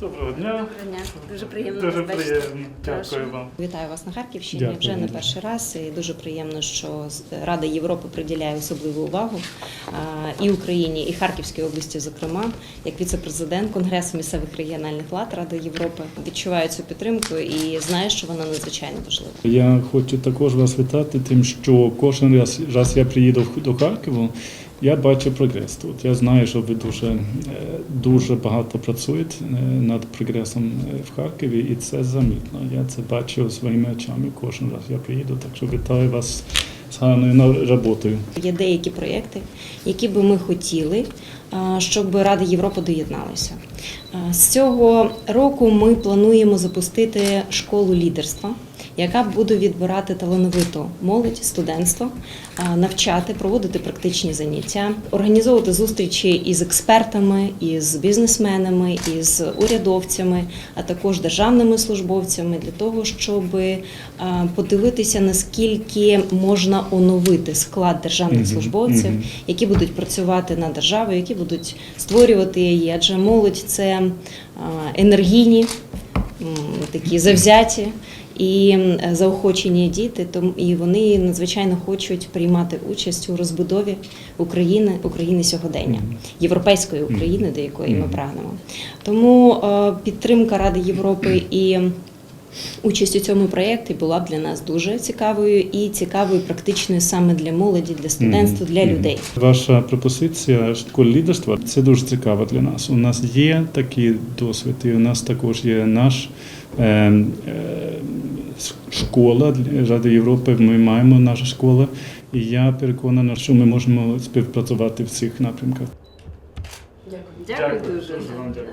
Доброго дня. Доброго дня. Дуже приємно Дуже вас бачити. приємно. Дякую Прошу. вам. Вітаю вас на Харківщині. Дякую. Вже не перший раз. І дуже приємно, що з- Рада Європи приділяє особливу увагу і Україні, і Харківській області, зокрема, як віце-президент Конгресу місцевих регіональних влад Ради Європи. Відчуваю цю підтримку і знаю, що вона надзвичайно важлива. Я хочу також вас вітати тим, що кожен раз, раз я приїду в- до Харкова, я бачу прогрес тут. Я знаю, що ви дуже, е, дуже багато працюєте е, над прогресом е, в Харкові, і це замітно. Я це бачу своїми очами кожен раз я приїду. Так що вітаю вас з гарною роботою. Є деякі проєкти, які би ми хотіли, щоб Рада Європи доєдналася. А, З цього року ми плануємо запустити школу лідерства, яка буде відбирати талановиту молодь, студентство, навчати, проводити практичні заняття, організовувати зустрічі із експертами, із бізнесменами, із урядовцями, а також державними службовцями для того, щоб подивитися, наскільки можна оновити склад державних службовців, які будуть працювати на державу, які будуть створювати її. Адже молодь це енергійні, такі завзяті. І заохочені діти, і вони надзвичайно хочуть приймати участь у розбудові України, України сьогодення, європейської України, до якої ми прагнемо. Тому е, підтримка Ради Європи і участь у цьому проєкті була б для нас дуже цікавою і цікавою, практичною саме для молоді, для студентства, для людей. Ваша пропозиція школи лідерства це дуже цікаво для нас. У нас є такий досвід, і у нас також є наш е, е, школа Ради Європи. Ми маємо нашу школу, і я переконана, що ми можемо співпрацювати в цих напрямках. Дякую дуже. Дуже дякую.